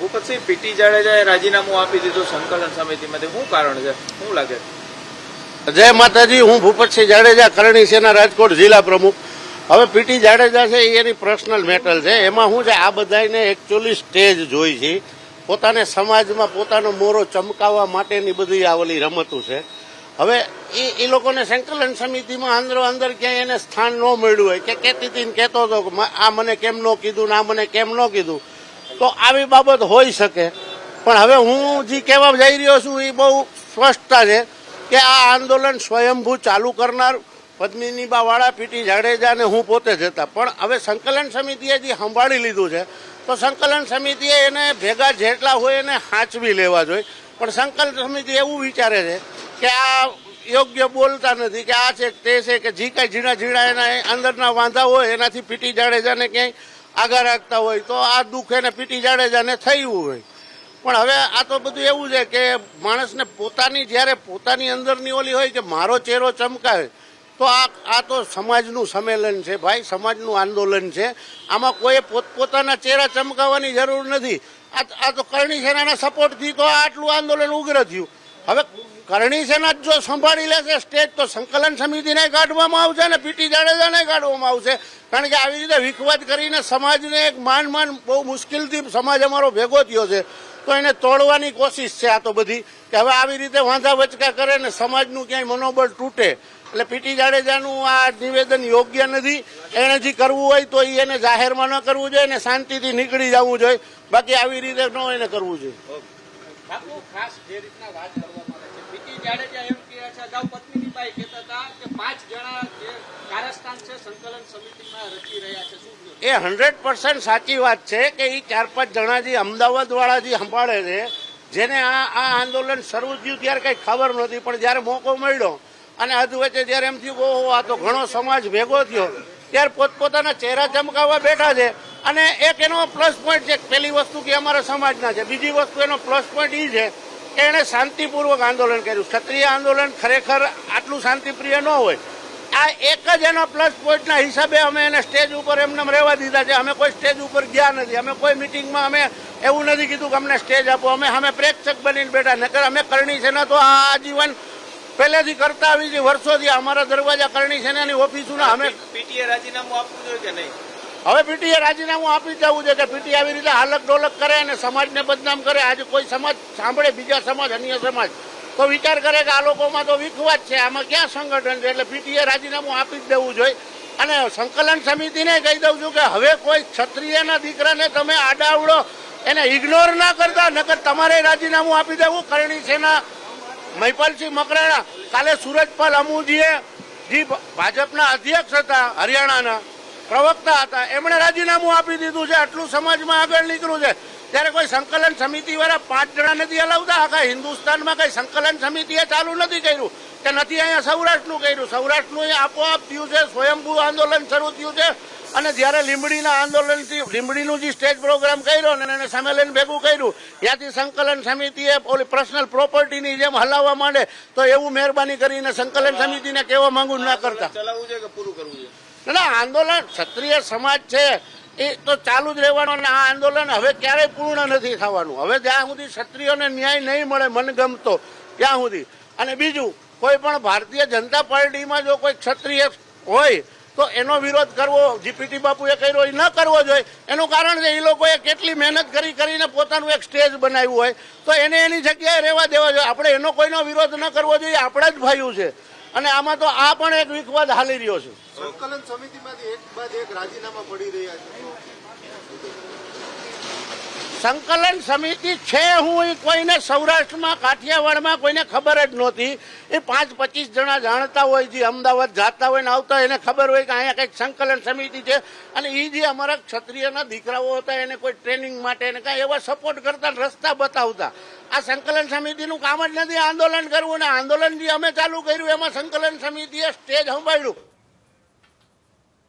Bhupatsinh PT જાડેજાએ રાજીનામું આપી દીધું સંકલન સમિતિમાંથી શું કારણ છે? શું લાગે? જય માતાજી, હું ભૂપતસિંહ જાડેજા, કરણી સેના રાજકોટ જિલ્લા પ્રમુખ. હવે પીટી જાડેજા છે એની પર્સનલ મેટર છે. એમાં શું છે, આ બધાને એકચ્યુઅલી સ્ટેજ જોઈ છે. પોતાને સમાજમાં પોતાનો મોરો ચમકાવવા માટેની બધી આવેલી રમતો છે. હવે એ એ લોકોને સંકલન સમિતિમાં અંદરો અંદર ક્યાંય એને સ્થાન ન મળ્યું હોય, કે કહેતી હતી કહેતો હતો આ મને કેમ ન કીધું ને આ મને કેમ ન કીધું. તો આવી બાબત હોઈ શકે. પણ હવે હું જે કહેવા જઈ રહ્યો છું એ બહુ સ્પષ્ટતા છે કે આ આંદોલન સ્વયંભૂ ચાલુ કરનાર પદ્મિનીબા વાળા પીટી જાડેજાને હું પોતે જ હતા. પણ હવે સંકલન સમિતિએ જે સંભાળી લીધું છે, તો સંકલન સમિતિએ એને ભેગા જેટલા હોય એને હાંચવી લેવા જોઈએ. પણ સંકલન સમિતિ એવું વિચારે છે કે આ યોગ્ય બોલતા નથી, કે આ છે, તે છે, કે જે કાંઈ ઝીણા ઝીણા એના અંદરના વાંધા હોય, એનાથી પીટી જાડેજાને ક્યાંય આગા રાખતા હોય તો આ દુઃખ એને પીટી જાડેજાને થયું હોય. પણ હવે આ તો બધું એવું છે કે માણસને પોતાની, જ્યારે પોતાની અંદરની ઓલી હોય કે મારો ચહેરો ચમકાવે તો આ આ તો સમાજનું સંમેલન છે ભાઈ, સમાજનું આંદોલન છે. આમાં કોઈ પોતપોતાના ચહેરા ચમકાવવાની જરૂર નથી. આ તો કરણી સેનાના સપોર્ટથી તો આટલું આંદોલન ઉગ્ર થયું. હવે કરણી સેના જ સંભાળી લેશે સ્ટેજ, તો સંકલન સમિતિને કાઢવામાં આવશે અને પીટી જાડેજાને કાઢવામાં આવશે. કારણ કે આવી રીતે વિખવાદ કરીને સમાજને એક માન માન બહુ મુશ્કેલથી સમાજ અમારો ભેગો થયો છે. તો એને તોડવાની કોશિશ છે આ તો બધી. કે હવે આવી રીતે વાંધા વચકા કરે ને સમાજનું ક્યાંય મનોબળ તૂટે. એટલે પીટી જાડેજાનું આ નિવેદન યોગ્ય નથી. એને જે કરવું હોય તો એને જાહેરમાં ન કરવું જોઈએ ને શાંતિથી નીકળી જવું જોઈએ. બાકી આવી રીતે ન એને કરવું જોઈએ. ખાસ જે રીતના વાત કરવામાં આવે જાડેજા એમ કહે છે અગાઉ પત્નીભાઈ કહેતા હતા કે પાંચ જણા જે કારસ્થાન છે, સંકલન સમિતિમાં રચી રહ્યા છે. એ હંડ્રેડ પર્સન્ટ સાચી વાત છે કે એ ચાર પાંચ જણા જે અમદાવાદ વાળા જે સંભાળે છે, જેને આ આ આંદોલન શરૂ થયું ત્યારે કઈ ખબર નહોતી, પણ જ્યારે મોકો મળ્યો અને અધ વચ્ચે જ્યારે એમ થયું ઓહો, આ તો ઘણો સમાજ ભેગો થયો, ત્યારે પોતપોતાના ચહેરા ચમકાવવા બેઠા છે અને એક એનો પ્લસ પોઈન્ટ છે પેલી વસ્તુ કે અમારા સમાજના છે, બીજી વસ્તુ એનો પ્લસ પોઈન્ટ એ છે એણે શાંતિપૂર્વક આંદોલન કર્યું. ક્ષત્રિય આંદોલન ખરેખર આટલું શાંતિપ્રિય ન હોય. આ એક જ એના પ્લસ પોઈન્ટના હિસાબે અમે એને સ્ટેજ ઉપર એમને રહેવા દીધા છે. અમે કોઈ સ્ટેજ ઉપર ગયા નથી. અમે કોઈ મિટિંગમાં અમે એવું નથી કીધું કે અમને સ્ટેજ આપો. અમે અમે પ્રેક્ષક બનીને બેઠા. નકર અમે કરણી છે ને તો આ આજીવન પહેલેથી કરતા આવી છે. વર્ષોથી અમારા દરવાજા કરણી છે ને એની ઓફિસોના અમે પીટીએ રાજીનામું આપવું જોઈએ કે નહીં? હવે પીટીએ રાજીનામું આપી જવું છે કે પીટી આવી રીતે હાલક ડોલક કરે અને સમાજને બદનામ કરે. આજે કોઈ સમાજ સાંભળે, બીજા સમાજ, અન્ય સમાજ. તો વિચાર કરે કે આ લોકોમાં તો વિખવાદ છે. આમાં ક્યાં સંગઠન છે? એટલે પીટીએ રાજીનામું આપી જ દેવું જોઈએ. અને સંકલન સમિતિને કહી દઉં છું કે હવે કોઈ ક્ષત્રિયના દીકરાને તમે આડાવડો એને ઇગ્નોર ના કરતા, નકર તમારે રાજીનામું આપી દેવું. કરણી સેના, મહિપાલસિંહ મકરાણા, કાલે સુરજપાલ અમુજીએ જે ભાજપના અધ્યક્ષ હતા, હરિયાણાના પ્રવક્તા હતા. એમણે રાજીનામું આપી દીધું છે. આટલું સમાજમાં આગળ નીકળ્યું છે. ત્યારે કોઈ સંકલન સમિતિ વાળા પાંચ જણા નથી હલાવતા આખા હિન્દુસ્તાનમાં કઈ સંકલન સમિતિએ ચાલુ નથી કર્યું કે નથી અહીંયા સૌરાષ્ટ્રનું કર્યું. સૌરાષ્ટ્રનું આપોઆપ થયું છે. સ્વયંભૂ આંદોલન શરૂ થયું છે. અને જ્યારે લીંબડીના આંદોલનથી, લીંબડીનું જે સ્ટેજ પ્રોગ્રામ કર્યો ને એને સંમેલન ભેગું કર્યું, ત્યાંથી સંકલન સમિતિએ ઓલી પર્સનલ પ્રોપર્ટીની જેમ હલાવવા માંડે, તો એવું મહેરબાની કરીને સંકલન સમિતિને કહેવા માંગુ ના કરતા. ચલાવવું છે કે પૂરું કરવું જોઈએ ના, આંદોલન ક્ષત્રિય સમાજ છે એ તો ચાલુ જ રહેવાનું અને આ આંદોલન હવે ક્યારેય પૂર્ણ નથી થવાનું. હવે જ્યાં સુધી ક્ષત્રિયોને ન્યાય નહીં મળે મનગમતો ત્યાં સુધી. અને બીજું કોઈ પણ ભારતીય જનતા પાર્ટીમાં જો કોઈ ક્ષત્રિય હોય તો એનો વિરોધ કરવો જીપીટી બાપુએ કર્યો એ ન કરવો જોઈએ. એનું કારણ છે એ લોકોએ કેટલી મહેનત કરી કરીને પોતાનું એક સ્ટેજ બનાવ્યું હોય. તો એને એની જગ્યાએ રહેવા દેવા જોઈએ. આપણે એનો કોઈનો વિરોધ ન કરવો જોઈએ આપણા જ ભાઈઓ છે. અને આમાં તો આ પણ એક વિખવાદ હાલી રહ્યો છે. સંકલન સમિતિમાંથી એક બાદ એક રાજીનામા પડી રહ્યા છે. સંકલન સમિતિ છે, હું એ કોઈને સૌરાષ્ટ્રમાં, કાઠિયાવાડમાં કોઈને ખબર જ નહોતી. એ પાંચ પચીસ જણા જાણતા હોય, જે અમદાવાદ જાતા હોય ને આવતા એને ખબર હોય કે અહીંયા કંઈક સંકલન સમિતિ છે. અને એ જે અમારા ક્ષત્રિયના દીકરાઓ હતા, એને કોઈ ટ્રેનિંગ માટે એને કાંઈ એવા સપોર્ટ કરતા રસ્તા બતાવતા. આ સંકલન સમિતિનું કામ જ નથી આંદોલન કરવું ને આંદોલન જે અમે ચાલુ કર્યું, એમાં સંકલન સમિતિએ સ્ટેજ સંભાળ્યું.